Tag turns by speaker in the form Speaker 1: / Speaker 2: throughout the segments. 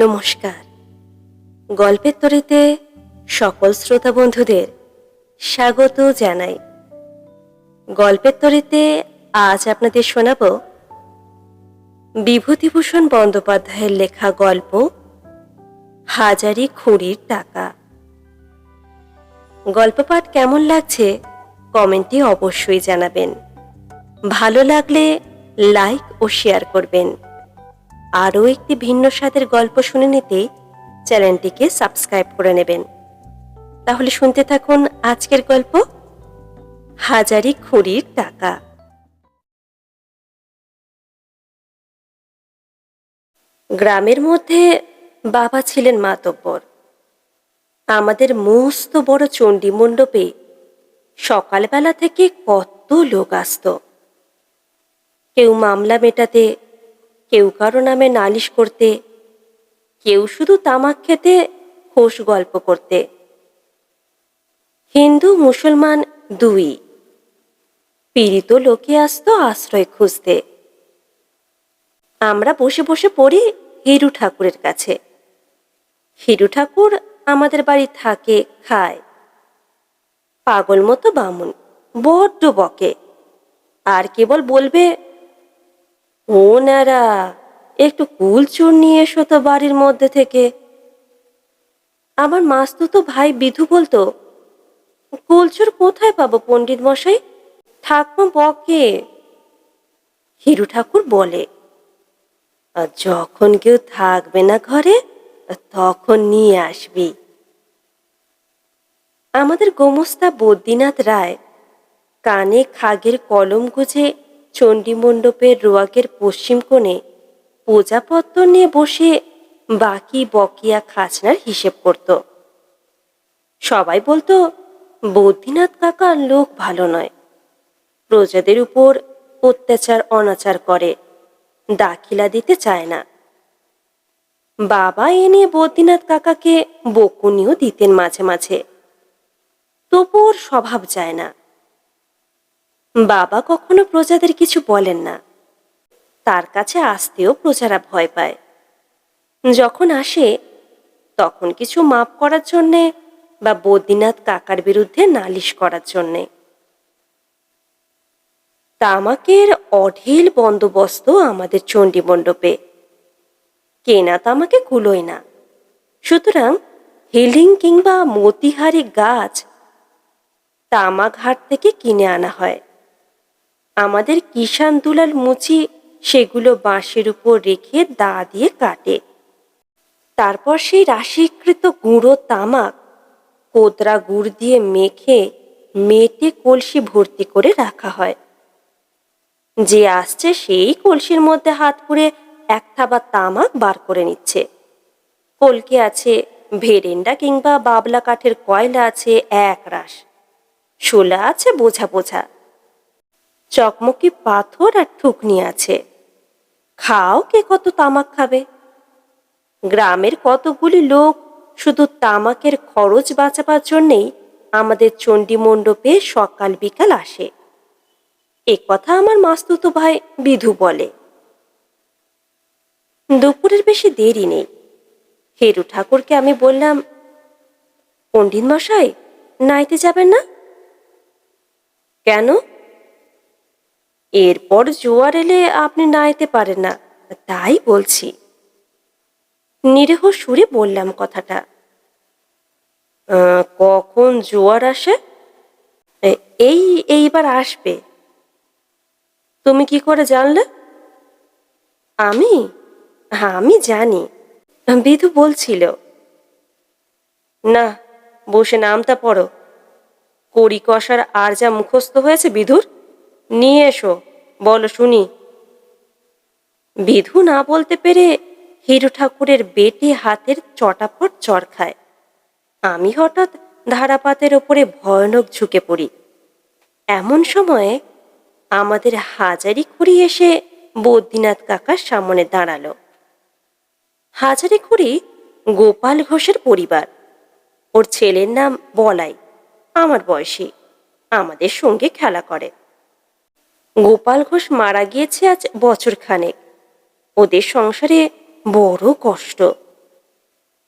Speaker 1: নমস্কার। গল্পের তরিতে সকল শ্রোতা বন্ধুদের স্বাগত জানাই। গল্পের তরিতে আজ আপনাদের শোনাব বিভূতিভূষণ বন্দ্যোপাধ্যায়ের লেখা গল্প, হাজারি খুঁড়ির টাকা। গল্প পাঠ কেমন লাগছে কমেন্টে অবশ্যই জানাবেন। ভালো লাগলে লাইক ও শেয়ার করবেন। আরও একটি ভিন্ন স্বাদের গল্প শুনে নিতে চ্যানেলটিকে সাবস্ক্রাইব করে নেবেন। তাহলে শুনতে থাকুন আজকের গল্প, হাজারি খুঁড়ির টাকা। গ্রামের মধ্যে বাবা ছিলেন মাতব্বর। আমাদের মস্ত বড় চণ্ডী মণ্ডপে সকালবেলা থেকে কত লোক আসতো। কেউ মামলা মেটাতে কেউ কারও নামে নালিশ করতে, কেউ শুধু তামাক খেতে হোস গল্প করতে। হিন্দু মুসলমান দুই। পীড়িত লোকে আসতো আশ্রয় খুঁজতে। আমরা বসে বসে পড়ি হিরু ঠাকুরের কাছে। হিরু ঠাকুর আমাদের বাড়ি থাকে, খায়। পাগল মতো বামুন, বড্ড বকে। আর কেবল বলবে ও ন্যারা একটু কুলচুর নিয়ে এসো তো বাড়ির মধ্যে থেকে। আমার মাস্তুতো ভাই বিধু বলতো, কুলচুর কোথায় পাবো পণ্ডিত মশাই? ঠাকুমা বকে। হিরু ঠাকুর বলে, "আর যখন কেউ থাকবে না ঘরে, তখন নিয়ে আসবি। আমাদের গোমস্তা বদ্রীনাথ রায় কানে খাগের কলম গুজে চণ্ডীমণ্ডপের রোয়াকের পশ্চিম কোণে পূজাপত্র নিয়ে বসে বাকি বকিয়া খাজনার হিসেব করত। সবাই বলতো, বদ্রীনাথ কাকা লোক ভালো নয়। প্রজাদের উপর অত্যাচার, অনাচার করে, দাখিলা দিতে চায় না। বাবা এ নিয়ে কাকাকে বকুনিও দিতেন মাঝে মাঝে। তবুও ওর স্বভাব যায় না। বাবা কখনো প্রজাদের কিছু বলেন না। তার কাছে আসতেও প্রজারা ভয় পায়। যখন আসে, তখন কিছু মাপ করার জন্যে বা বদ্রীনাথ কাকার বিরুদ্ধে নালিশ করার জন্যে। তামাকের অঢেল বন্দোবস্ত আমাদের চণ্ডী মণ্ডপে কেনা তামাকে কুলোয় না। সুতরাং হিলিং কিংবা মতিহারি গাছ তামাক তামাঘাট থেকে কিনে আনা হয়। আমাদের কিষান দুলাল মুচি সেগুলো বাঁশের উপর রেখে দা দিয়ে কাটে। তারপর সেই রাশিকৃত গুঁড়ো তামাক, কোদরা গুড় দিয়ে মেখে মেটে কলসি ভর্তি করে রাখা হয়। যে আসছে সেই কলসির মধ্যে হাত পুড়ে এক থাবা তামাক বার করে নিচ্ছে। কলকে আছে ভেরেন্ডা কিংবা বাবলা কাঠের কয়লা আছে এক রাশ। শোলা আছে বোঝা বোঝা। চকমকি পাথর আর ঠুকনি আছে। খাও কে কত তামাক খাবে। গ্রামের কতগুলি লোক শুধু তামাকের খরচ বাঁচাবার জন্যেই আমাদের চণ্ডী মণ্ডপে সকাল বিকাল আসে। এ কথা আমার মাস্তুতো ভাই বিধু বলে। দুপুরের বেশি দেরি নেই। হেরু ঠাকুরকে আমি বললাম, পণ্ডিত মশাই, নাইতে যাবেন না? কেন? এরপর জোয়ার এলে আপনি না এতে পারেন না। তাই বলছি। নিরীহ সুরে বললাম কথাটা। "আহ, কখন জোয়ার আসে? এই এইবার আসবে। তুমি কি করে জানলে? আমি? হ্যাঁ আমি জানি। বিধু বলছিল না বসে নামতা পড়ো। কষার আর যা মুখস্থ হয়েছে বিধুর নিয়ে এসো। বলো শুনি। বিধু না বলতে পেরে হিরু ঠাকুরের বেটে হাতের চটাপট চর খায়। আমি হঠাৎ ধারাপাতের ওপরে ভয়ানক ঝুঁকে পড়ি। এমন সময়ে আমাদের হাজারি খুঁড়ি এসে বদ্রীনাথ কাকার সামনে দাঁড়াল। হাজারি খুঁড়ি গোপাল ঘোষের পরিবার। ওর ছেলের নাম বলাই। আমার বয়সী। আমাদের সঙ্গে খেলা করে। গোপাল ঘোষ মারা গিয়েছে আজ বছর খানেক ওদের সংসারে বড় কষ্ট।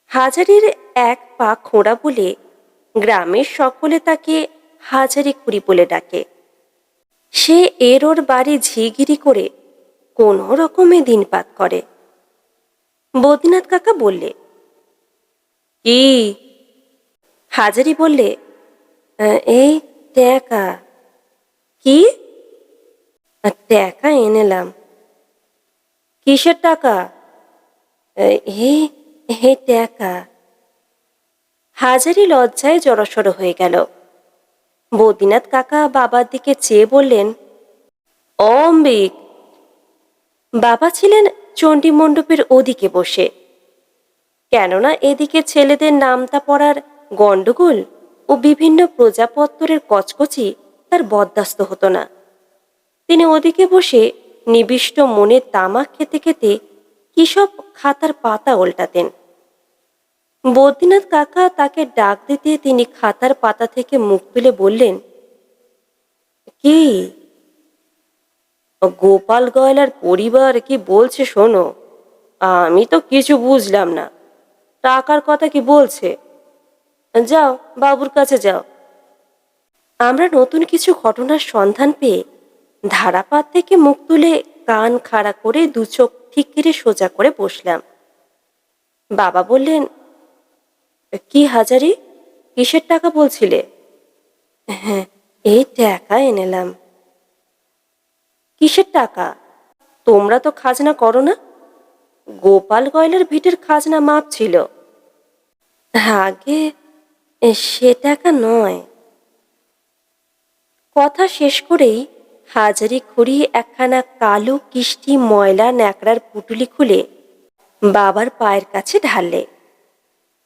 Speaker 1: হাজারির এক পা খোঁড়া বলে গ্রামের সকলে তাকে হাজারি খুড়ি বলে ডাকে। সে এর ওর বাড়ি ঝিগিরি করে কোনো রকমে দিনপাত করে। বদ্রীনাথ কাকা বললে কি? হাজারি বললে "আহ, এই ট্যাকা। কি? "আহ, টাকা এনেলাম কিসের টাকা? হে হে টাকা হাজারি লজ্জায় জড়সড় হয়ে গেল। বদ্রীনাথ কাকা বাবার দিকে চেয়ে বললেন অম্বিক বাবা ছিলেন চণ্ডী মণ্ডপের ওদিকে বসে। কেননা এদিকে ছেলেদের নামতা পড়ার গণ্ডগোল ও বিভিন্ন প্রজাপত্তরের কচকচি তার বরদাস্ত হতো না। তিনি ওদিকে বসে নিবিষ্ট মনে তামাক খেতে খেতে কি সব খাতার পাতা উল্টাতেন। বদ্রীনাথ কাকা তাকে ডাক দিতে তিনি খাতার পাতা থেকে মুখ তুলে বললেন, কি? গোপাল গয়লার পরিবার কি বলছে শোনো? আমি তো কিছু বুঝলাম না। টাকার কথা কি বলছে? যাও, বাবুর কাছে যাও। আমরা নতুন কিছু ঘটনার সন্ধান পেয়ে ধারাপাত থেকে মুখ তুলে কান খাড়া করে দু চোখ ঠিক করে সোজা করে বসলাম। বাবা বললেন, কি হাজারি? কিসের টাকা বলছিলে? হ্যাঁ এই টাকা এনেলাম। কিসের টাকা? তোমরা তো খাজনা করো না? গোপাল গয়লার ভিটের খাজনা মাপ ছিল। আগে সে টাকা নয়। কথা শেষ করেই হাজারি খুঁড়ি একখানা কালো কিষ্টি ময়লা ন্যাকড়ার পুটুলি খুলে বাবার পায়ের কাছে ঢাললে।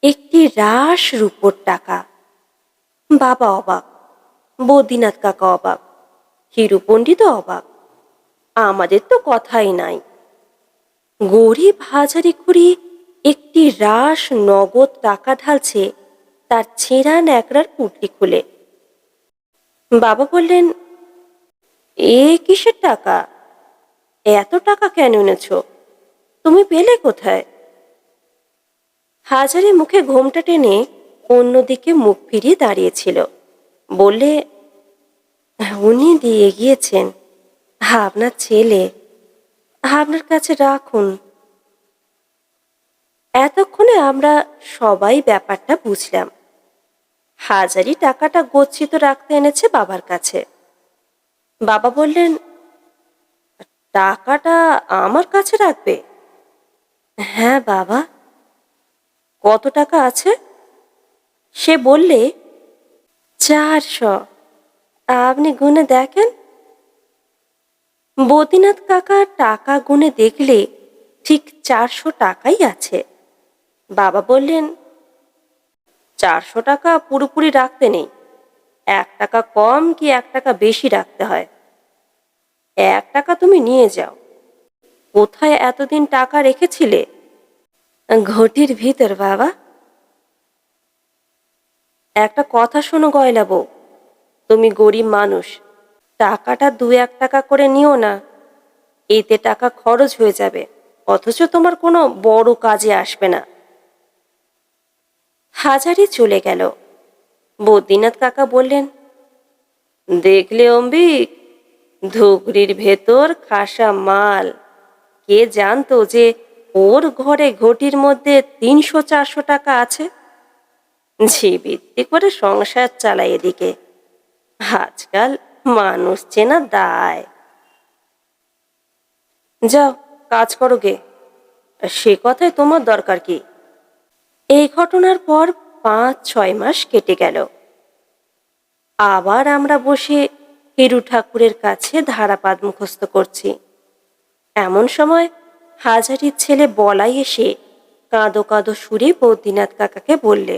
Speaker 1: একটি রাস রূপোর টাকা। বাবা অবাক বদ্রীনাথ কাকা অবাক, হিরু পণ্ডিত অবাক, আমাদের তো কথাই নাই। গরিব হাজারি খুঁড়ি একটি রাস নগদ টাকা ঢালছে, তার ছেঁড়া ন্যাকড়ার পুটলি খুলে। বাবা বললেন এ কিসের টাকা? এত টাকা কেন এনেছ? তুমি পেলে কোথায়? হাজারি মুখে ঘোমটা টেনে অন্যদিকে মুখ ফিরিয়ে দাঁড়িয়েছিল। বললে, উনি দিয়ে গিয়েছেন। আপনার ছেলে, আপনার কাছে রাখুন। এতক্ষণে আমরা সবাই ব্যাপারটা বুঝলাম। হাজারি টাকাটা গচ্ছিত রাখতে এনেছে বাবার কাছে। বাবা বললেন, টাকাটা আমার কাছে রাখবে? হ্যাঁ বাবা। কত টাকা আছে? সে বললে, চারশো। আপনি গুনে দেখেন। বদ্রীনাথ কাকা টাকা গুনে দেখলে ঠিক চারশো টাকাই আছে। বাবা বললেন, চারশো টাকা পুরোপুরি রাখতে নেই। এক টাকা কম কি এক টাকা বেশি রাখতে হয়? এক টাকা তুমি নিয়ে যাও। কোথায় এতদিন টাকা রেখেছিলে? ঘটির ভিতর, বাবা। একটা কথা শোনো গয়লা বউ। তুমি গরিব মানুষ। টাকাটা দু এক টাকা করে নিও না। এতে টাকা খরচ হয়ে যাবে। অথচ তোমার কোনো বড় কাজে আসবে না। হাজারি চলে গেল। বদ্রীনাথ কাকা বললেন দেখলে অম্বিক ধুগরির ভেতর খাসা মাল কে জানতো যে ওর ঘরে ঘটির মধ্যে তিনশো চারশো টাকা আছে ঝি ঝিবিত্তি করে সংসার চালায় এদিকে। আজকাল মানুষ চেনা দায়। যাও, কাজ করো গে। সে কথায় তোমার দরকার কি? এই ঘটনার পর পাঁচ ছয় মাস কেটে গেল। আবার আমরা বসে হিরু ঠাকুরের কাছে ধারাপাত মুখস্থ করছি। এমন সময় হাজারির ছেলে বলাই এসে কাঁদো কাঁদো সুরে বদ্রীনাথ কাকাকে বললে,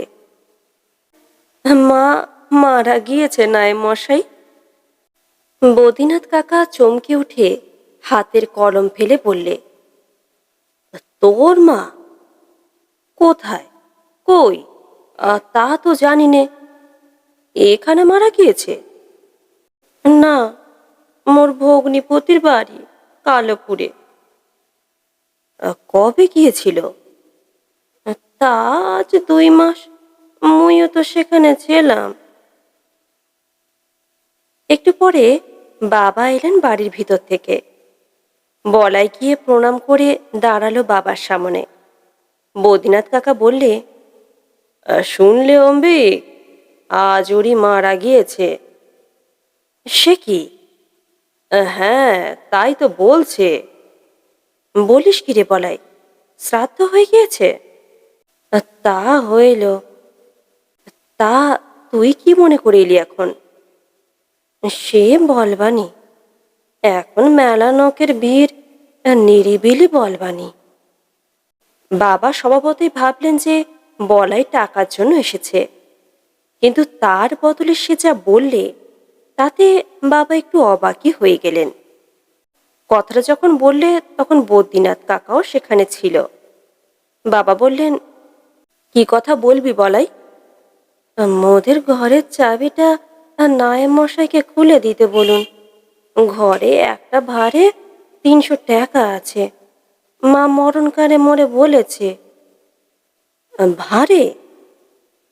Speaker 1: মা, মারা গিয়েছে নায় মশাই। বদ্রীনাথ কাকা চমকে উঠে হাতের কলম ফেলে বললে, তোর মা কোথায়? কই? তা তো জানি নে এখানে মারা গিয়েছে? না মোর ভগ্নিপতির বাড়ি কালোপুরে। কবে গিয়েছিল? তা আজ দুই মাস মুইও তো সেখানে ছিলাম। একটু পরে বাবা এলেন বাড়ির ভিতর থেকে। বলাই গিয়ে প্রণাম করে দাঁড়াল বাবার সামনে। বদ্রীনাথ কাকা বললে "আহ, শুনলে অম্বিক আজ ওরই মারা গিয়েছে সে কি? হ্যাঁ তাই তো বলছে। বলিস কি রে বলাই শ্রাদ্ধ হয়ে গিয়েছে? তা হইল। তা তুই কি মনে করিলি এখন? সে বলবানি, এখন মেলা নকের ভিড়, নিরিবিলি বলবানি। বাবা স্বভাবতই ভাবলেন যে বলাই টাকার জন্য এসেছে। কিন্তু তার বদলে সে যা বললে, তাতে বাবা একটু অবাকই হয়ে গেলেন। কথাটা যখন বললে, তখন বদ্রীনাথ কাকাও সেখানে ছিল। বাবা বললেন, কি কথা বলবি বলাই? মোদের ঘরের চাবিটা নায়েব মশাইকে খুলে দিতে বলুন। ঘরে একটা ভারে তিনশো টাকা আছে। মা মরণকালে মরে বলেছে। ভারে?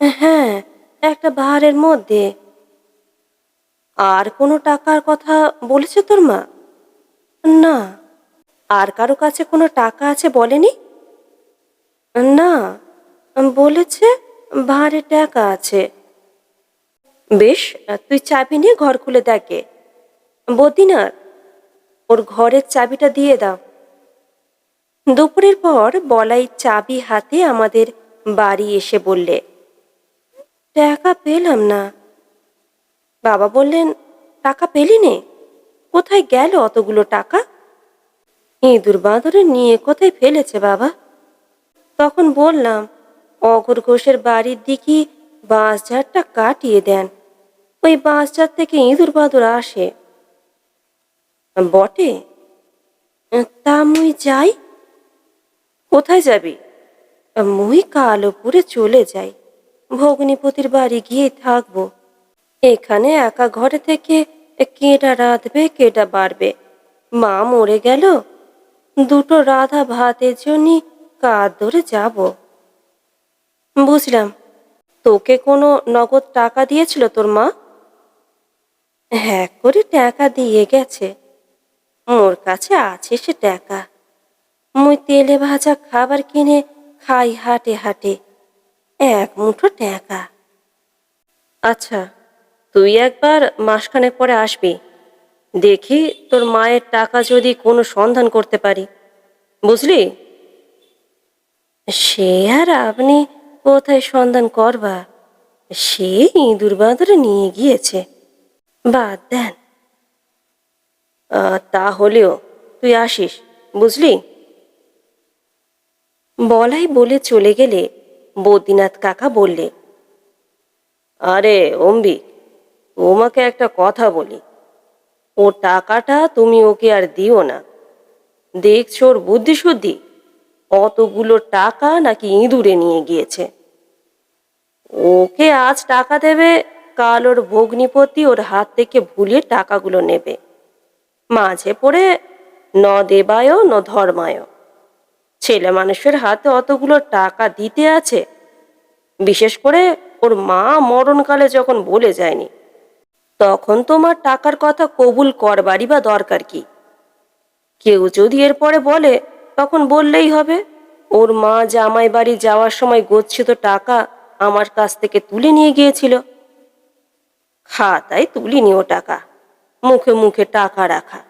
Speaker 1: হ্যাঁ একটা ভারের মধ্যে। আর কোনো টাকার কথা বলেছে তোর মা? না। আর কারও কাছে কোনো টাকা আছে বলেনি? না, বলেছে ভারে টাকা আছে। বেশ, তুই চাবি নিয়ে ঘর খুলে দেখে বদিনাথ ওর ঘরের চাবিটা দিয়ে দাও। দুপুরের পর বলাই চাবি হাতে আমাদের বাড়ি এসে বললে, টাকা পেলাম না। বাবা বললেন, টাকা পেলি নে? কোথায় গেল অতগুলো টাকা? ইঁদুর বাঁদরে নিয়ে কোথায় ফেলেছে বাবা? তখন বললাম অঘর ঘোষের বাড়ির দিকে বাঁশঝাড়টা কাটিয়ে দেন। ওই বাঁশঝাড় থেকে ইঁদুর বাঁদর আসে। বটে? তা মুই যাই। কোথায় যাবি? মুই কালোপুরে চলে যাই। ভগ্নিপতির বাড়ি গিয়ে থাকব। এখানে একা ঘরে থেকে কেটা রাঁধবে কেটা বাড়বে? মা মরে গেল। দুটো রাধা ভাতের জন্যই কার ধরে যাব। বুঝলাম। তোকে কোনো নগদ টাকা দিয়েছিল তোর মা? হ্যাঁ করে টাকা দিয়ে গেছে। মোর কাছে আছে সে টাকা। মুই তেলে ভাজা খাবার কিনে খাই হাটে হাটে। এক মুঠো টাকা। আচ্ছা তুই একবার মাসখানেক পরে আসবি। দেখি তোর মায়ের টাকা যদি কোনো সন্ধান করতে পারি। বুঝলি? সে আর আপনি কোথায় সন্ধান করবা? সে ইঁদুর বাঁদরে নিয়ে গিয়েছে। বাদ দেন। আহ, তা হলেও তুই আসিস বুঝলি? বলাই বলে চলে গেলে বদ্রীনাথ কাকা বললে, আরে অম্বিক তোমাকে একটা কথা বলি। ও টাকাটা তুমি ওকে আর দিও না। দেখছ ওর বুদ্ধি শুদ্ধি অতগুলো টাকা নাকি ইঁদুরে নিয়ে গিয়েছে। ওকে আজ টাকা দেবে, কাল ওর ভগ্নিপতি ওর হাত থেকে ভুলিয়ে টাকাগুলো নেবে। মাঝে পড়ে, ন দেবায় ন ধর্মায় ছেলে মানুষের হাতে অতগুলো টাকা দিতে আছে। বিশেষ করে ওর মা মরণকালে যখন বলে যায়নি, তখন তোমার টাকার কথা কবুল করবারই বা দরকার কি? কেউ যদি এরপরে বলে, তখন বললেই হবে, ওর মা জামাই বাড়ি যাওয়ার সময় গচ্ছিত টাকা আমার কাছ থেকে তুলে নিয়ে গিয়েছিল। খাতায় তুলিনি ও টাকা, মুখে মুখে টাকা রাখা।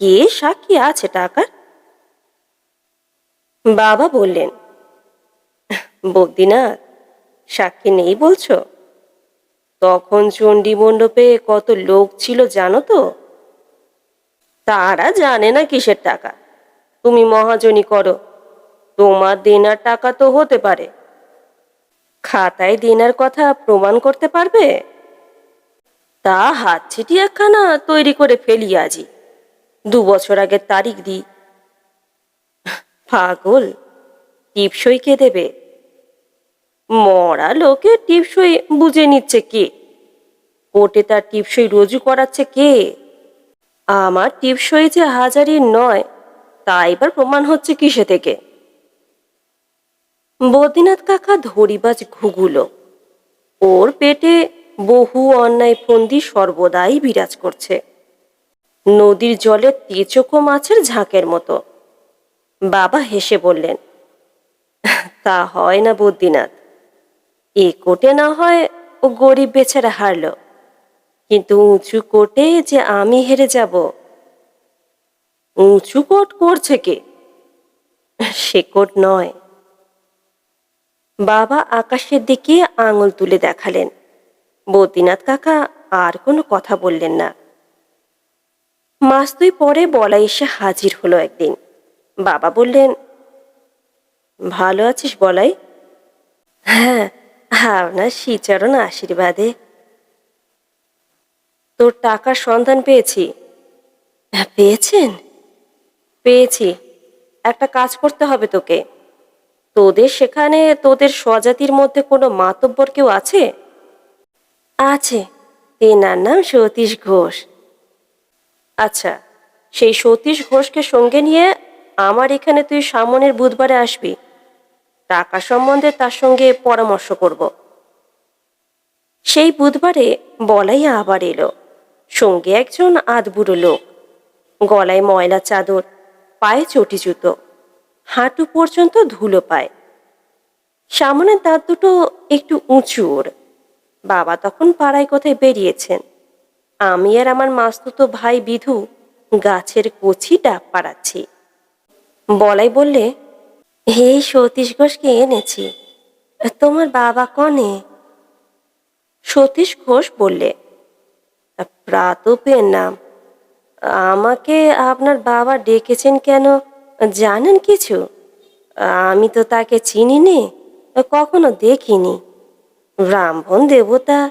Speaker 1: কে সাক্ষী আছে টাকার? বাবা বললেন, বদ্রীনাথ, সাক্ষী নেই বলছো? তখন চণ্ডী মণ্ডপে কত লোক ছিল জানো তো? তারা জানে না কিসের টাকা। তুমি মহাজনী করো, তোমার দেনার টাকা তো হতে পারে। খাতায় দেনার কথা প্রমাণ করতে পারবে? তা হাত ছিটি একখানা তৈরি করে ফেলি আজি। দু বছর আগের তারিখ দিই পাগল, টিপসই কে দেবে? মরা লোকে টিপসই বুঝে নিচ্ছে কে? কোর্টে তার টিপসই রুজু করাচ্ছে কে? আমার টিপসই যে হাজারি নয়, তা এবার প্রমাণ হচ্ছে কিসে থেকে? বদ্রীনাথ কাকা ধরিবাজ ঘুগুলো ওর পেটে বহু অন্যায় ফন্দি সর্বদাই বিরাজ করছে। নদীর জলে তেচোকো মাছের ঝাঁকের মতো। বাবা হেসে বললেন, তা হয় না বদ্রীনাথ। এ কোটে না হয় ও গরিব বেচারা হারল। কিন্তু উঁচু কোটে যে আমি হেরে যাব, উঁচু কোট করছে কে? সে কোট নয়। বাবা আকাশের দিকে আঙুল তুলে দেখালেন। বদ্রীনাথ কাকা আর কোনো কথা বললেন না। মাস দুই পরে বলা এসে হাজির হলো একদিন। বাবা বললেন ভালো আছিস বলাই? হ্যাঁ আপনার শ্রীচরণ আশীর্বাদে। তোর টাকার সন্ধান পেয়েছি। হ্যাঁ, পেয়েছেন? পেয়েছি। একটা কাজ করতে হবে তোকে। তোদের সেখানে তোদের স্বজাতির মধ্যে কোনো মাতব্বর কেউ আছে? আছে। তেনার নাম সতীশ ঘোষ। আচ্ছা সেই সতীশ ঘোষকে সঙ্গে নিয়ে আমার এখানে তুই সামনের বুধবারে আসবি। টাকা সম্বন্ধে তার সঙ্গে পরামর্শ করব। সেই বুধবারে বলাই আবার এলো। সঙ্গে একজন আধবুড়ো লোক। গলায় ময়লা চাদর, পায়ে চটি জুতো, হাঁটু পর্যন্ত ধুলো পায়। সামনের দাঁত দুটো একটু উঁচু ওর। বাবা তখন পাড়ায় কোথায় বেরিয়েছেন। আমি আর আমার মাস্তুতো ভাই বিধু গাছের কচি ডাব পাড়াচ্ছি। বলাই বললে, হে সতীশ ঘোষকে এনেছি? তোমার বাবা কনে? সতীশ ঘোষ বললে, প্রাতপের নাম। আমাকে আপনার বাবা ডেকেছেন কেন? জানেন কিছু? আমি তো তাকে চিনি নে কখনো দেখিনি। ব্রাহ্মণ দেবতা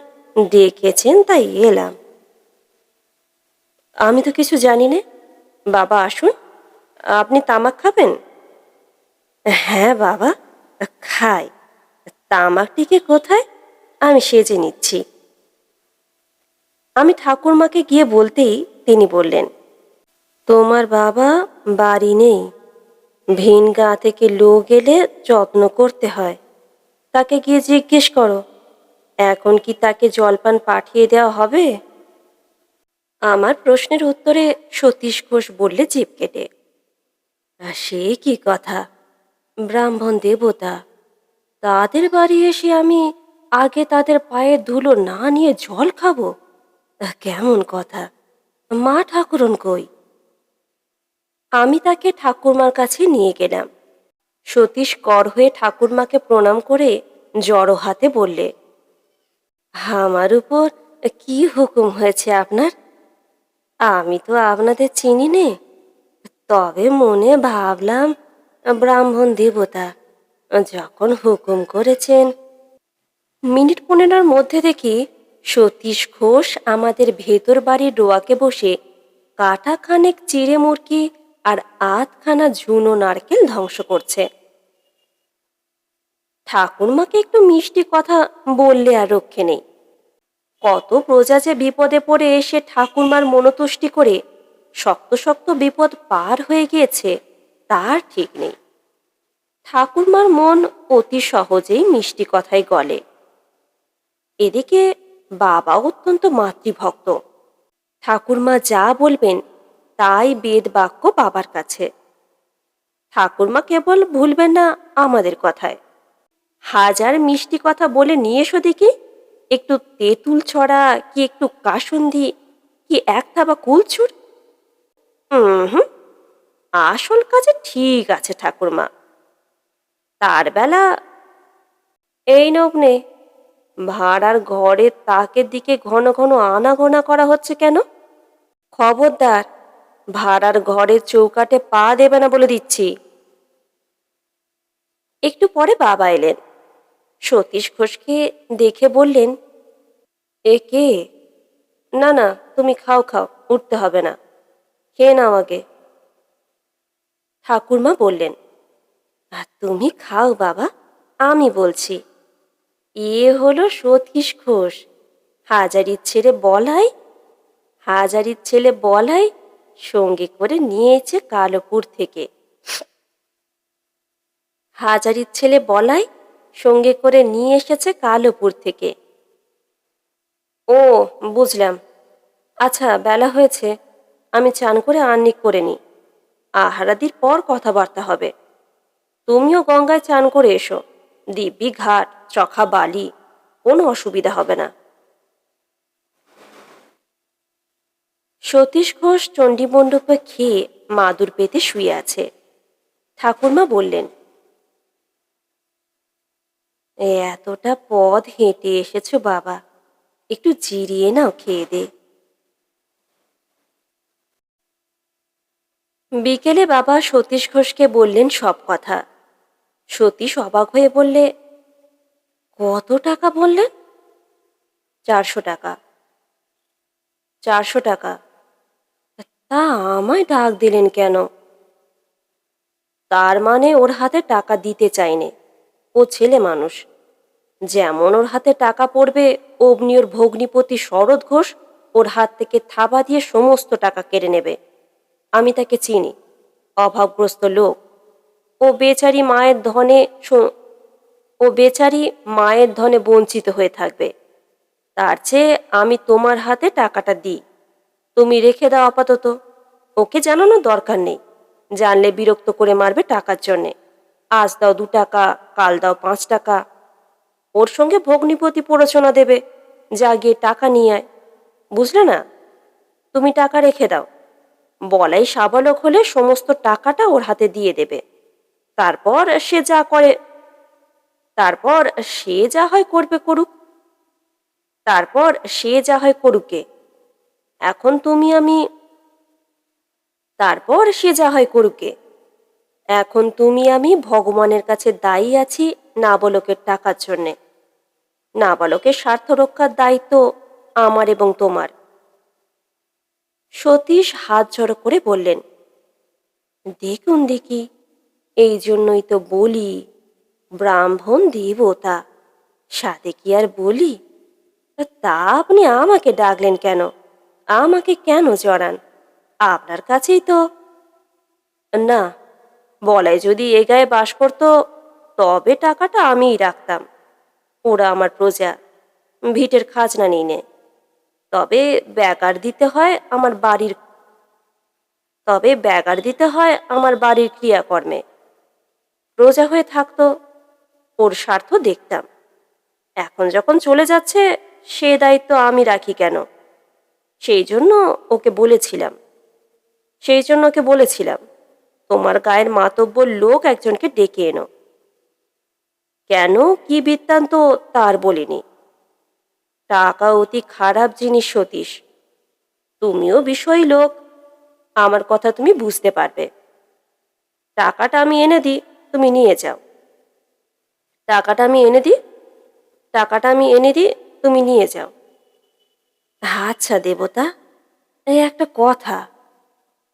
Speaker 1: ডেকেছেন, তাই এলাম। আমি তো কিছু জানি না। বাবা, আসুন। আপনি তামাক খাবেন? হ্যাঁ বাবা খাই। তামাকটিকে কোথায়? আমি সেজে নিচ্ছি। আমি ঠাকুরমাকে গিয়ে বলতেই তিনি বললেন তোমার বাবা বাড়ি নেই। ভিন গা থেকে লোক এলে যত্ন করতে হয়। তাকে গিয়ে জিজ্ঞেস করো এখন কি তাকে জলপান পাঠিয়ে দেওয়া হবে? আমার প্রশ্নের উত্তরে সতীশ ঘোষ বললে জিপ কেটে "আহ, সে কি কথা? ব্রাহ্মণ দেবতা, তাদের বাড়ি এসে আমি আগে তাদের পায়ের ধুলো না নিয়ে জল খাব? কেমন কথা? মা ঠাকুরন কই? আমি তাকে ঠাকুরমার কাছে নিয়ে গেলাম। সতীশ কর হয়ে ঠাকুরমাকে প্রণাম করে জড়ো হাতে বললে, আমার উপর কি হুকুম হয়েছে আপনার? আমি তো আপনাদের চিনি নে। তবে মনে ভাবলাম, ব্রাহ্মণ দেবতা যখন হুকুম করেছেন। মিনিট পনেরোর মধ্যে দেখি সতীশ ঘোষ আমাদের ভেতর বাড়ির ডোয়াকে বসে কাটা খানেক চিড়ে মুরগি আর আধখানা ঝুনো নারকেল ধ্বংস করছে। ঠাকুরমাকে একটু মিষ্টি কথা বললে আর রক্ষে নেই। কত প্রজা যে বিপদে পড়ে এসে ঠাকুরমার মনোতুষ্টি করে শক্ত শক্ত বিপদ পার হয়ে গিয়েছে, তার ঠিক নেই। ঠাকুরমার মন অতি সহজেই মিষ্টি কথায় গলে। এদিকে বাবা অত্যন্ত মাতৃভক্ত। ঠাকুরমা যা বলবেন, তাই বেদ বাক্য বাবার কাছে। ঠাকুরমা কেবল ভুলবেন না আমাদের কথায়। হাজার মিষ্টি কথা বলে নিয়ে এসো দেখি। একটু তেঁতুল ছড়া, কি একটু কাসুন্দি, কি এক থাবা কুলচুর? হুম আসল কাজে ঠিক আছে ঠাকুরমা। তার বেলা এই নগ্নে, ভাড়ার ঘরের তাকের দিকে ঘন ঘন আনাগোনা করা হচ্ছে কেন? খবরদার, ভাড়ার ঘরের চৌকাটে পা দেবে না বলে দিচ্ছি। একটু পরে বাবা এলেন। সতীশ ঘোষকে দেখে বললেন, এ কে? না না, তুমি খাও খাও, উঠতে হবে না। খেয়ে নাও আগে ঠাকুরমা বললেন, "আর তুমি খাও বাবা, আমি বলছি, এ হলো সতীশ ঘোষ। হাজারির ছেলে বলাই হাজারির ছেলে বলাই, সঙ্গে করে নিয়েছে কালোপুর থেকে। হাজারির ছেলে বলাই, সঙ্গে করে নিয়ে এসেছে কালোপুর থেকে। ও, বুঝলাম। আচ্ছা বেলা হয়েছে। আমি চান করে আন্নিক করে নি আহারাদির পর কথাবার্তা হবে। তুমিও গঙ্গায় চান করে এসো। দিব্যি ঘাট, চখা বালি, কোনো অসুবিধা হবে না। সতীশ ঘোষ চণ্ডীমণ্ডপে খেয়ে মাদুর পেতে শুয়ে আছে। ঠাকুরমা বললেন "এ এতটা পথ হেঁটে এসেছ বাবা। একটু জিরিয়ে নাও খেয়ে দে। বিকেলে বাবা সতীশ ঘোষকে বললেন সব কথা। সতীশ অবাক হয়ে বললে, কত টাকা বললেন চারশো টাকা। চারশো টাকা? তা আমায় ডাক দিলেন কেন? তার মানে ওর হাতে টাকা দিতে চাইনে। ও ছেলে মানুষ। যেমন ওর হাতে টাকা পড়বে অগ্নি ওর ভগ্নিপতি শরৎ ঘোষ ওর হাত থেকে থাবা দিয়ে সমস্ত টাকা কেড়ে নেবে। আমি তাকে চিনি। অভাবগ্রস্ত লোক। ও বেচারি মায়ের ধনে ও বেচারি মায়ের ধনে বঞ্চিত হয়ে থাকবে। তার চেয়ে আমি তোমার হাতে টাকাটা দিই। তুমি রেখে দাও আপাতত। ওকে জানানোর দরকার নেই। জানলে বিরক্ত করে মারবে টাকার জন্যে। আজ দাও দু টাকা, কাল দাও পাঁচ টাকা। ওর সঙ্গে ভগ্নিপতি প্ররোচনা দেবে। যা গিয়ে টাকা নিয়ে আয়। বুঝলে না? তুমি টাকা রেখে দাও। বলাই সাবালক হলে সমস্ত টাকাটা ওর হাতে দিয়ে দেবে। তারপর সে যা করে, তারপর সে যা হয় করবে করুক। তারপর সে যা হয় করুকে। এখন তুমি আমি, তারপর সে যা হয় করুকে। এখন তুমি আমি ভগবানের কাছে দায়ী আছি নাবালকের টাকার জন্যে। নাবালকের স্বার্থ রক্ষার দায়িত্ব আমার এবং তোমার। সতীশ হাত জড়ো করে বললেন, দেখুন দেখি, এই জন্যই তো বলি, ব্রাহ্মণ দেবতা, সাথে কি আর বলি? তা আপনি আমাকে ডাকলেন কেন? আমাকে কেন জড়ান? আপনার কাছেই তো না, বলাই যদি এ গায়ে বাস করতো, তবে টাকাটা আমিই রাখতাম। ওরা আমার প্রজা, ভিটের খাজনা নিই নে তবে ব্যাগার দিতে হয় আমার বাড়ির তবে ব্যাগার দিতে হয় আমার বাড়ির ক্রিয়াকর্মে। প্রজা হয়ে থাকতো, ওর স্বার্থ দেখতাম। এখন যখন চলে যাচ্ছে, সে দায়িত্ব আমি রাখি কেন? সেই জন্য ওকে বলেছিলাম। সেই জন্য ওকে বলেছিলাম, তোমার গায়ের মাতব্য লোক একজনকে ডেকে এনো। কেন? কি বৃত্তান্ত তার বলিনি। টাকা অতি খারাপ জিনিস সতীশ। তুমিও বিষয় লোক। আমার কথা তুমি বুঝতে পারবে। টাকাটা আমি এনে দিই, তুমি নিয়ে যাও। টাকাটা আমি এনে দিই, টাকাটা আমি এনে দিই, তুমি নিয়ে যাও। আচ্ছা দেবতা, এই একটা কথা।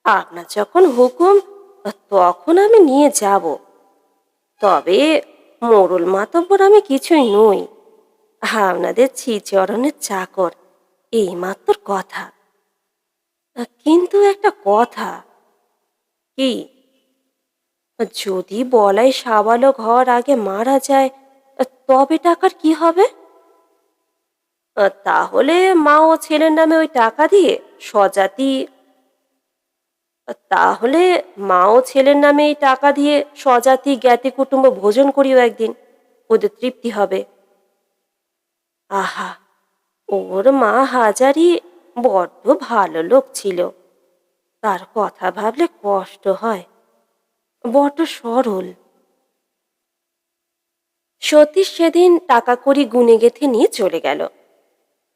Speaker 1: আপনার যখন হুকুম, তখন আমি নিয়ে যাব। তবে মোড়ল মাতব্বর আমি কিছুই নই। আপনাদের শ্রীচরণের চাকর এই মাত্র কথা কিন্তু একটা কথা। কি? যদি বলাই সাবালো ঘর আগে মারা যায় তবে টাকার কি হবে? তাহলে মা ও ছেলের নামে ওই টাকা দিয়ে স্বজাতি তাহলে মা ও ছেলের নামে এই টাকা দিয়ে স্বজাতি, জ্ঞাতি, কুটুম্ব ভোজন করিও একদিন। ওদের তৃপ্তি হবে। আহা ওর মা হাজারি বড্ড ভালো লোক ছিল। তার কথা ভাবলে কষ্ট হয়। বড্ড সরল। সতীশ সেদিন টাকা কড়ি গুনে গেথে নিয়ে চলে গেল।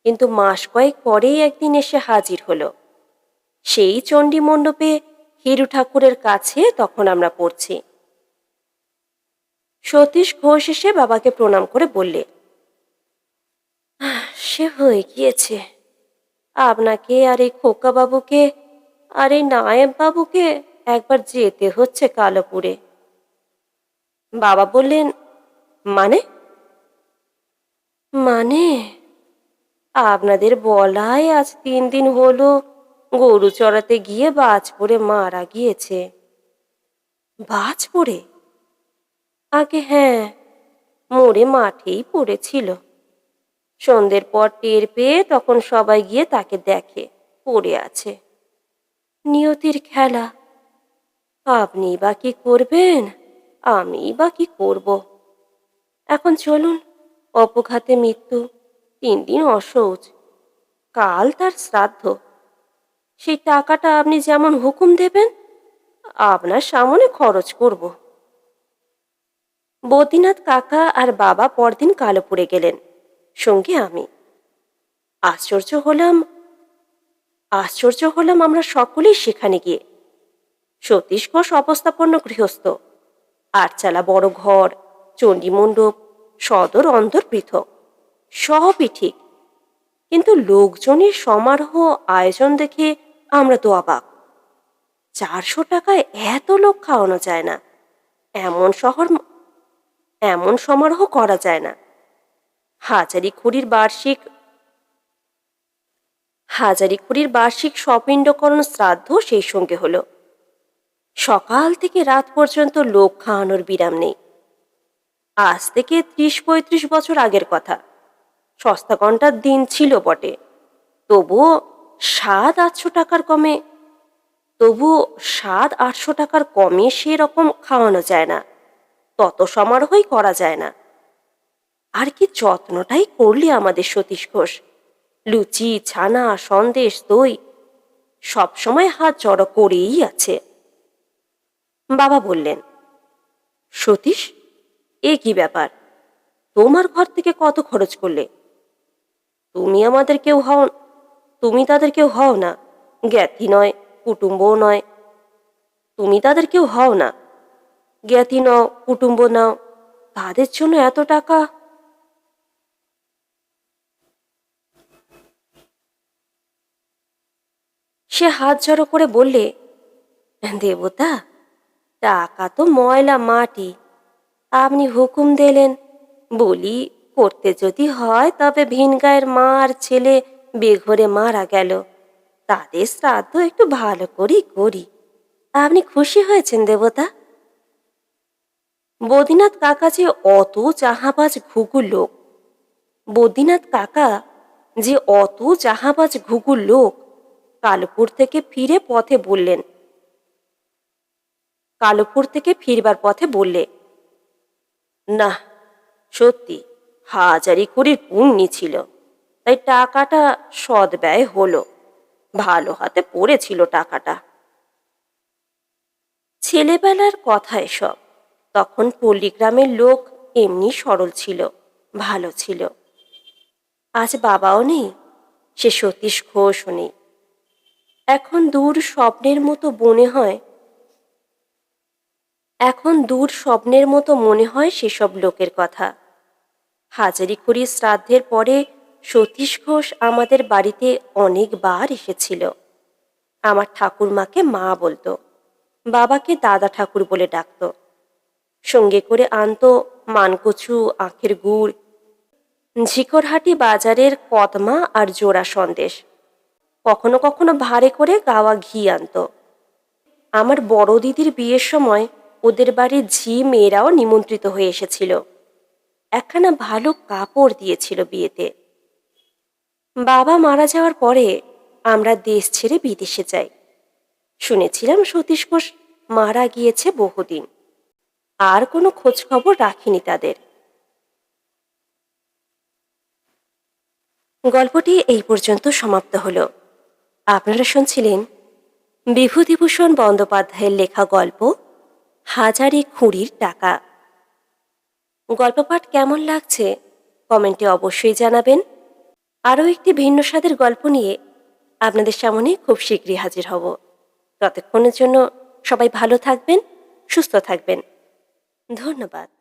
Speaker 1: কিন্তু মাস কয়েক পরেই একদিন এসে হাজির হলো। সেই চণ্ডী মণ্ডপে হিরু ঠাকুরের কাছে তখন আমরা পড়ছি। সতীশ ঘোষ এসে বাবাকে প্রণাম করে বললে "আহ, সে হয়ে গিয়েছে। আপনাকে আর এই খোকা বাবুকে আর এই বাবুকে একবার যেতে হচ্ছে কালোপুরে। বাবা বললেন মানে? মানে? আপনাদের বলায় আজ তিন দিন হলো গরু চড়াতে গিয়ে বাজ পড়ে মারা গিয়েছে। বাজ পড়ে আগে হ্যাঁ মোড়ে মাঠেই পড়েছিল। সন্ধ্যের পর টের পেয়ে তখন সবাই গিয়ে তাকে দেখে, পড়ে আছে। নিয়তির খেলা। আপনি বা কি করবেন? আমি বা কি করব? এখন চলুন, অপঘাতে মৃত্যু, তিন দিন অসৌচ কাল তার শ্রাদ্ধ। সেই টাকাটা আপনি যেমন হুকুম দেবেন, আপনার সামনে খরচ করব। বদ্রীনাথ কাকা আর বাবা পরদিন কালোপুরে গেলেন। সঙ্গে আমি। আশ্চর্য হলাম আশ্চর্য হলাম আমরা সকলেই সেখানে গিয়ে। সতীশ ঘোষ অবস্থাপন্ন গৃহস্থ, আটচালা বড় ঘর চণ্ডীমণ্ডপ সদর অন্তর পৃথক, সবই ঠিক। কিন্তু লোকজনের সমারোহ আয়োজন দেখে আমরা তো অবাক। চারশো টাকায় এত লোক খাওয়ানো যায় না। এমন শহর, এমন সমারোহ করা যায় না। হাজারি খুঁড়ির বার্ষিক, হাজারি খুঁড়ির বার্ষিক স্বপিণ্ডকরণ শ্রাদ্ধ সেই সঙ্গে হলো। সকাল থেকে রাত পর্যন্ত লোক খাওয়ানোর বিরাম নেই। আজ থেকে ত্রিশ পঁয়ত্রিশ বছর আগের কথা। সস্তা ঘণ্টার দিন ছিল বটে। তবুও সাত আটশো টাকার কমে। তবুও সাত আটশো টাকার কমে সেরকম খাওয়ানো যায় না। তত সমারোহই করা যায় না। আর কি যত্নটাই করলি আমাদের সতীশ ঘোষ? লুচি, ছানা, সন্দেশ, দই সবসময় হাত জড়ো করেই আছে। বাবা বললেন, সতীশ, এ কি ব্যাপার? তোমার ঘর থেকে কত খরচ করলে? তুমি আমাদের কেউ হও, তুমি তাদের কেউ হও না, জ্ঞাতি নয়, কুটুম্বও নয়। তুমি তাদের কেউ হও না, জ্ঞাতি নাও, কুটুম্ব নাও, তাদের জন্য এত টাকা সে হাত জড়ো করে বললে, দেবতা, টাকা তো ময়লা, মাটি। আপনি হুকুম দিলেন। বলি করতে যদি হয়, তবে ভিনগায়ের মা আর ছেলে বেঘরে মারা গেল। তাদের শ্রাদ্ধ একটু ভালো করেই করি। আপনি খুশি হয়েছেন, দেবতা? বদ্রীনাথ কাকা যে অত চাহাবাজ ঘুঘু লোক। বদ্রীনাথ কাকা যে অত চাহাবাজ ঘুঘু লোক কালপুর থেকে ফিরে পথে বললেন। কালপুর থেকে ফিরবার পথে বললে না সত্যি হাজারি কুড়ির পুণ্যি ছিল, তাই টাকাটা সদ ব্যয় হলো, ভালো হাতে পড়েছিল টাকাটা। ছেলেবেলার কথা এসব, তখন পল্লীগ্রামের লোক এমনি সরল ছিল, ভালো ছিল। আজ বাবাও নেই, সে সতীশ ঘোষও নেই। এখন দূর স্বপ্নের মতো মনে হয়। এখন দূর স্বপ্নের মতো মনে হয় সেসব লোকের কথা। হাজারিখুড়ি শ্রাদ্ধের পরে সতীশ ঘোষ আমাদের বাড়িতে অনেকবার এসেছিল। আমার ঠাকুরমাকে মা বলতো, বাবাকে দাদা ঠাকুর বলে ডাকত। সঙ্গে করে আনতো মানকচু, আখের গুড়, ঝিকরহাটি বাজারের কদমা আর জোড়া সন্দেশ। কখনো কখনো ভারে করে গাওয়া ঘি আনতো। আমার বড় দিদির বিয়ের সময় ওদের বাড়ির ঝি মেয়েরাও নিমন্ত্রিত হয়ে এসেছিল। একখানা ভালো কাপড় দিয়েছিল বিয়েতে। বাবা মারা যাওয়ার পরে আমরা দেশ ছেড়ে বিদেশে যাই। শুনেছিলাম সতীশ ঘোষ মারা গিয়েছে বহুদিন। আর কোনো খোঁজ খবর রাখিনি তাদের। গল্পটি এই পর্যন্ত সমাপ্ত হলো। আপনারা শুনছিলেন বিভূতিভূষণ বন্দ্যোপাধ্যায়ের লেখা গল্প, হাজারে খুঁড়ির টাকা। গল্প পাঠ কেমন লাগছে, কমেন্টে অবশ্যই জানাবেন। আরও একটি ভিন্ন স্বাদের গল্প নিয়ে আপনাদের সামনে খুব শীঘ্রই হাজির হব। ততক্ষণের জন্য সবাই ভালো থাকবেন, সুস্থ থাকবেন। ধন্যবাদ।